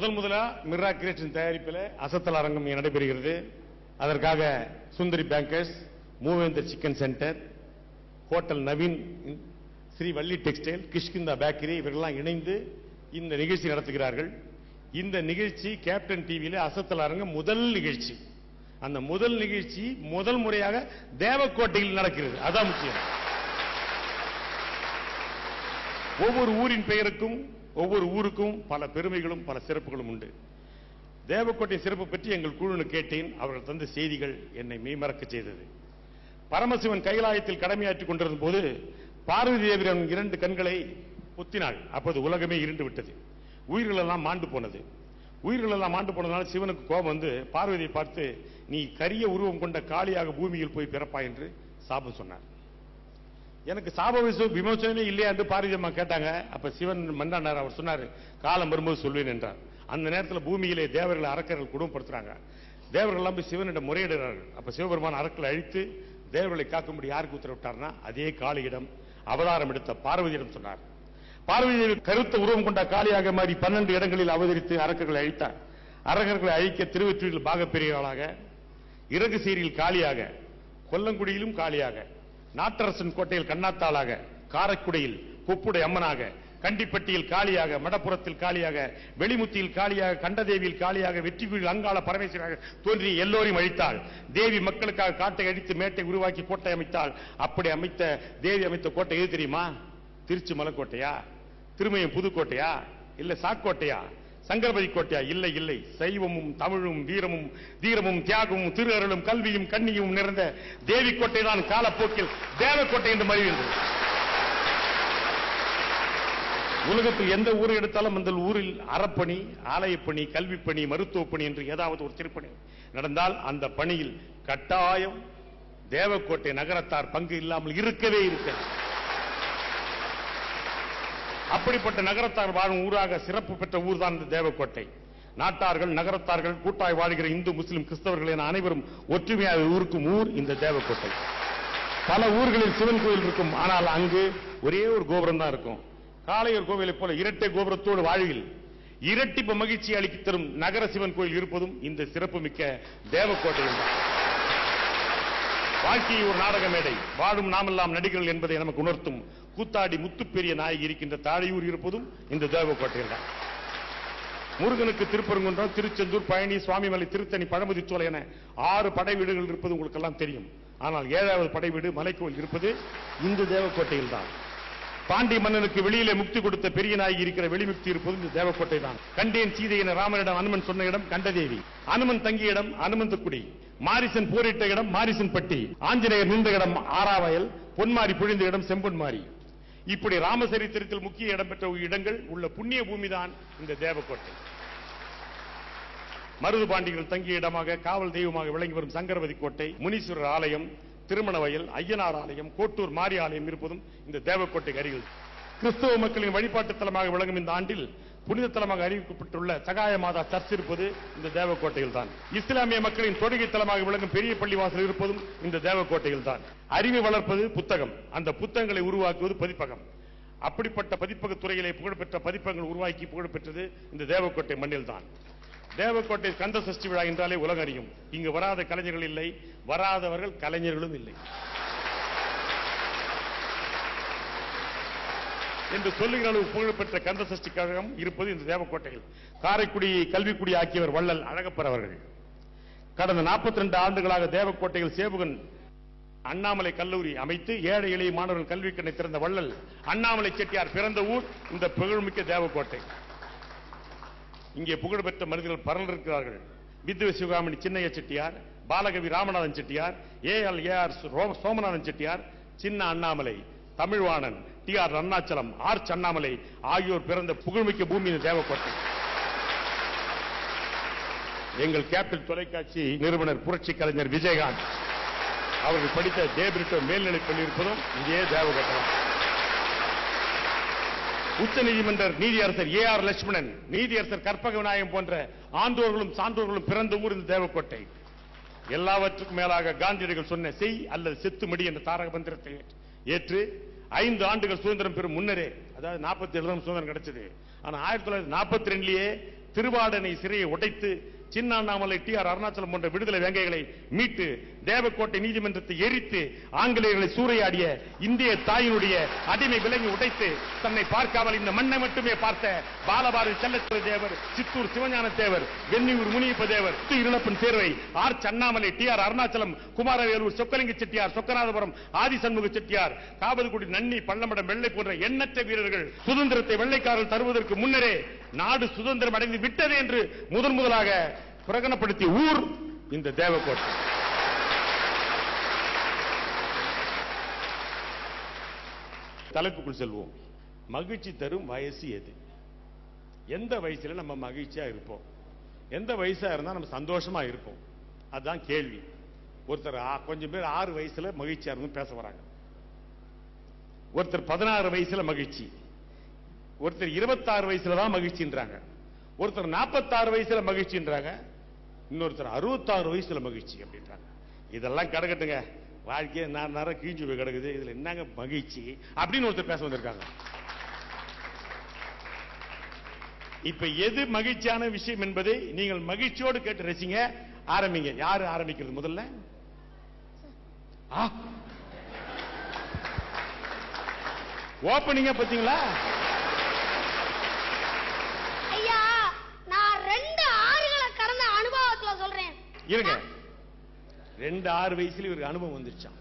முதல் முதலா Mirra creation தயாரிப்பில் அசத்தல் அரங்கம் நடைபெறுகிறது. அதற்காக Sundari bankers Moovendar chicken centre hotel Naveen Sri Valli textile Kishkinta bakery இவர்கள்லாம் இணைந்து இந்த நிகழ்ச்சி நடத்துகிறார்கள். இந்த நிகழ்ச்சி கேப்டன் டிவியில் அசத்தல் அரங்கம் முதல் நிகழ்ச்சி. அந்த முதல் நிகழ்ச்சி முதல் முறையாக தேவக்கோட்டையில் நடக்கிறது. அதான் முக்கியம். ஒவ்வொரு ஊரின் பெயருக்கும் ஒவ்வொரு ஊருக்கும் பல பெருமைகளும் பல சிறப்புகளும் உண்டு. தேவக்கோட்டை சிறப்பு பற்றி எங்கள் குழுனு கேட்டேன். அவர்கள் தந்த செய்திகள் என்னை மெய்மறக்க செய்தது. பரமசிவன் கைலாயத்தில் கடமையாற்றிக் கொண்டிருந்த போது பார்வதி தேவியன் இரண்டு கண்களை புத்தினாள். அப்போது உலகமே இருண்டு விட்டது. உயிர்கள் எல்லாம் மாண்டு போனது. உயிர்கள் எல்லாம் மாண்டு போனதுனால சிவனுக்கு கோபம் வந்து பார்வதியை பார்த்து நீ கரிய உருவம் கொண்ட காளியாக பூமியில் போய் பிறப்பாய் என்று சாபம் சொன்னார். எனக்கு சாப விமோசனமே இல்லையா என்று பாரதியம்மா கேட்டாங்க. அப்ப சிவன் மன்னார் அவர் சொன்னார் காலம் வரும்போது சொல்வேன் என்றார். அந்த நேரத்தில் பூமியிலே தேவர்களை அரக்கர்கள் குடும்பப்படுத்துறாங்க. தேவர்கள் எல்லாம் போய் சிவனிடம் முறையிடுகிறார்கள் அப்ப சிவபெருமான் அரக்கலை அழித்து தேவர்களை காக்கும்படி யாருக்கு உத்தரவிட்டார்னா அதே காளியிடம் அவதாரம் எடுத்த பார்வதியிடம் சொன்னார். பார்வதி கருத்த உருவம் கொண்ட காளியாக மாறி பன்னெண்டு இடங்களில் அவதரித்து அரக்கர்களை அழித்தார். அரக்கர்களை அழிக்க திருவெற்றியில் பாகப்பெரியவளாக இறகுசீரியில் காளியாக கொல்லங்குடியிலும் காளியாக நாட்டரசன் கோட்டையில் கண்ணாத்தாளாக காரைக்குடியில் குப்புடை அம்மனாக கண்டிப்பட்டியில் காளியாக மடப்புறத்தில் காளியாக வெளிமுத்தியில் காளியாக கண்டதேவியில் காளியாக குழு அங்காள பரமேஸ்வராக தோன்றி எல்லோரையும் அழித்தாள். தேவி மக்களுக்காக காட்டை அடித்து மேட்டை உருவாக்கி கோட்டை அமைத்தாள். அப்படி அமைத்த தேவி அமைத்த கோட்டை எது தெரியுமா? திருச்சி மலைக்கோட்டையா? திருமயம் புதுக்கோட்டையா? இல்ல சாக்கோட்டையா? சங்கரபதி கோட்டையா இல்லை இல்லை. சைவமும் தமிழும் வீரமும் தீரமும் தியாகமும் திரு அருளும் கல்வியும் கண்ணியும் நிறைந்த தேவி கோட்டை தான் காலப்போக்கில் தேவக்கோட்டை என்று மறிவிந்தது உலகத்தில் எந்த ஊரை எடுத்தாலும் அந்த ஊரில் அறப்பணி ஆலயப்பணி கல்விப்பணி மருத்துவப்பணி என்று ஏதாவது ஒரு திருப்பணி நடந்தால் அந்த பணியில் கட்டாயம் தேவக்கோட்டை நகரத்தார் பங்கு இல்லாமல் இருக்கவே இருக்கிறது அப்படிப்பட்ட நகரத்தார் வாழும் ஊராக சிறப்பு பெற்ற ஊர் தான் இந்த தேவக்கோட்டை. நாட்டார்கள் நகரத்தார்கள் கூட்டாய் வாழ்கிற இந்து முஸ்லிம் கிறிஸ்தவர்கள் என அனைவரும் ஒற்றுமையாக ஊருக்கும் ஊர் இந்த தேவக்கோட்டை. பல ஊர்களில் சிவன் கோயில் இருக்கும். ஆனால் அங்கு ஒரே ஒரு கோபுரம் தான் இருக்கும். காளையர் கோவிலை போல இரட்டை கோபுரத்தோடு வாழ்வில் இரட்டிப்பு மகிழ்ச்சி அளித்து தரும் நகர சிவன் கோயில் இருப்பதும் இந்த சிறப்புமிக்க தேவக்கோட்டையில் தான். வாழ்க்கையை ஒரு நாடக மேடை வாழும் நாமெல்லாம் நடிகர்கள் என்பதை நமக்கு உணர்த்தும் கூத்தாடி முத்துப்பெரிய நாயகி இருக்கின்ற தாழையூர் இருப்பதும் இந்த தேவக்கோட்டையில் தான். முருகனுக்கு திருப்பரங்குன்றம் திருச்செந்தூர் பழனி சுவாமிமலை திருத்தணி பழமுதி சோலை என ஆறு படை வீடுகள் இருப்பது உங்களுக்கு எல்லாம் தெரியும். ஆனால் ஏழாவது படை வீடு மலைக்கோவில் இருப்பது இந்த தேவக்கோட்டையில் தான். பாண்டி மன்னனுக்கு வெளியிலே முக்தி கொடுத்த பெரிய நாயகி இருக்கிற வெளிமுக்தி இருப்பது இந்த தேவக்கோட்டை தான். கண்டேன் சீதை என ராமனிடம் அனுமன் சொன்ன இடம் கண்டதேவி. அனுமன் தங்கிய இடம் அனுமந்தக்குடி. மாரிசன் போரிட்ட இடம் மாரிசன் பட்டி ஆஞ்சநேயர் நின்ற இடம் ஆறாவயல் பொன்மாரி புழிந்த இடம் செம்பொன்மாரி. இப்படி ராமசரித்திரத்தில் முக்கிய இடம் பெற்ற இடங்கள் உள்ள புண்ணிய பூமிதான் இந்த தேவக்கோட்டை. மருது பாண்டிகள் தங்கிய இடமாக காவல் தெய்வமாக விளங்கி வரும் சங்கரவதி கோட்டை முனீஸ்வரர் ஆலயம் திருமண வயல் ஐயனார் ஆலயம் கோட்டூர் மாரி ஆலயம் இருப்பதும் இந்த தேவக்கோட்டை அருகில். கிறிஸ்தவ மக்களின் வழிபாட்டு தலமாக விளங்கும் இந்த ஆண்டில் புனித தலமாக அறிவிக்கப்பட்டுள்ள சகாய மாதா சர்ச் இருப்பது இந்த தேவக்கோட்டையில் தான் இஸ்லாமிய மக்களின் தொழுகை தலமாக விளங்கும் பெரிய பள்ளிவாசல் இருப்பதும் இந்த தேவக்கோட்டையில் தான் அறிவு வளர்ப்பது புத்தகம். அந்த புத்தகங்களை உருவாக்குவது பதிப்பகம். அப்படிப்பட்ட பதிப்பக துறையிலே புகழ்பெற்ற பதிப்பகங்கள் உருவாக்கி புகழ்பெற்றது இந்த தேவக்கோட்டை மண்ணில் தான் தேவக்கோட்டை கந்த சஷ்டி விழா என்றாலே உலகம் அறியும் இங்கு வராத கலைஞர்கள் இல்லை வராதவர்கள் கலைஞர்களும் இல்லை. என்று சொல்லுகிற அளவு புகழ்பெற்ற கந்த சஷ்டி கழகம் இருப்பது இந்த தேவக்கோட்டையில். காரைக்குடியை கல்விக்குடி ஆக்கியவர் வள்ளல் அழகப்பர் அவர்கள். கடந்த 42 ஆண்டுகளாக தேவக்கோட்டையில் சேவகன் அண்ணாமலை கல்லூரி அமைத்து ஏழை எளிய மாணவர்கள் கல்வி கண்ணை திறந்த வள்ளல் அண்ணாமலை செட்டியார் பிறந்த ஊர் இந்த புகழ்மிக்க தேவக்கோட்டை. இங்கே புகழ்பெற்ற மனிதர்கள் பலர் இருக்கிறார்கள். Vidva Sivakamani Chinnaiya Chettiar Balakavi Ramanathan Chettiar A L A R Somanathan Chettiar Chinna Annamalai Tamilvanan T R Arunachalam R Annamalai ஆகியோர் பிறந்த புகழ்மிக்க பூமியின் தேவைப்பட்டது எங்கள் கேபிட்டல் தொலைக்காட்சி நிறுவனர் புரட்சி கலைஞர் விஜயகாந்த் அவர்கள் படித்த ஜெயபிரிட்டோ மேல்நிலைப் பள்ளி இருப்பதும் இதே தேவகோட்டை உச்ச நீதிமன்ற நீதியரசர் ஏ ஆர் லட்சுமணன் நீதியரசர் கற்பக விநாயகம் போன்ற ஆண்டோர்களும் சான்றோர்களும் பிறந்த ஊர் இந்த தேவக்கோட்டை. எல்லாவற்றுக்கும் மேலாக காந்தியடிகள் சொன்ன செய் அல்லது செத்து மடி என்ற தாரக மந்திரத்தை ஏற்று ஐந்து ஆண்டுகள் சுதந்திரம் பெறும் முன்னரே அதாவது நாற்பத்தி ஏழு சுதந்திரம் கிடைச்சது. ஆனா ஆயிரத்தி தொள்ளாயிரத்தி நாற்பத்தி ரெண்டுலயே திருவாடனை சிறையை உடைத்து சின்ன அண்ணாமலை டி ஆர் அருணாச்சலம் போன்ற விடுதலை வேங்கைகளை மீட்டு தேவக்கோட்டை நீதிமன்றத்தை எரித்து ஆங்கிலேயர்களை சூறையாடிய இந்திய தாயினுடைய அடிமை விலங்கி உடைத்து தன்னை பார்க்காமல் இந்த மண்ணை மட்டுமே பார்த்த பாலபாரதி செல்லத்துறை தேவர் சித்தூர் சிவஞான தேவர் வெண்ணியூர் முனியப்ப தேவர் இருளப்பன் தேர்வை R Annamalai T R Arunachalam Kumaravelur Chokkalinga Chettiar Chokkanathapuram Adhishanmuga Chettiar Kavalkudi நன்னி பள்ளமடம் வெள்ளை போன்ற எண்ணற்ற வீரர்கள் சுதந்திரத்தை வெள்ளைக்காரர்கள் தருவதற்கு முன்னரே நாடு சுதந்திரம் அடைந்து விட்டது என்று முதன் முதலாக பிரகடனப்படுத்திய ஊர் இந்த தேவக்கோட்டை தலைப்புக்குள் செல்வோம். மகிழ்ச்சி தரும் வயசு எது? எந்த வயசுல நம்ம மகிழ்ச்சியா இருப்போம்? எந்த வயசா இருந்தா நம்ம சந்தோஷமா இருப்போம்? அதுதான் கேள்வி. ஒருத்தர் கொஞ்சம் பேர் ஆறு வயசுல மகிழ்ச்சியா இருந்து பேச வராங்க. ஒருத்தர் பதினாறு வயசுல மகிழ்ச்சி. ஒருத்தர் இருபத்தாறு வயசுல தான் மகிழ்ச்சின்றாங்க. ஒருத்தர் நாற்பத்தாறு வயசுல மகிழ்ச்சின்றாங்க. இன்னொருத்தர் அறுபத்தாறு வயசுல மகிழ்ச்சி அப்படின்றாங்க. இதெல்லாம் கிடக்கட்டுங்க. வாழ்க்கையை நான் நேரம் கீழ்ச்சி போய் கிடக்குது. இதுல என்னங்க மகிழ்ச்சி? அப்படின்னு ஒருத்தர் பேச வந்திருக்காங்க. இப்ப எது மகிழ்ச்சியான விஷயம் என்பதை நீங்கள் மகிழ்ச்சியோடு கேட்டு ரசிங்க. ஆரம்பிங்க. யாரு ஆரம்பிக்கிறது முதல்ல? ஓப்பனிங்க பாத்தீங்களா ஐயா நான் ரெண்டு ஆறுகளை கடந்த அனுபவத்துல சொல்றேன் இருங்க. ரெண்டு ஆறு வயசுல இவருக்கு அனுபவம் வந்துருச்சான்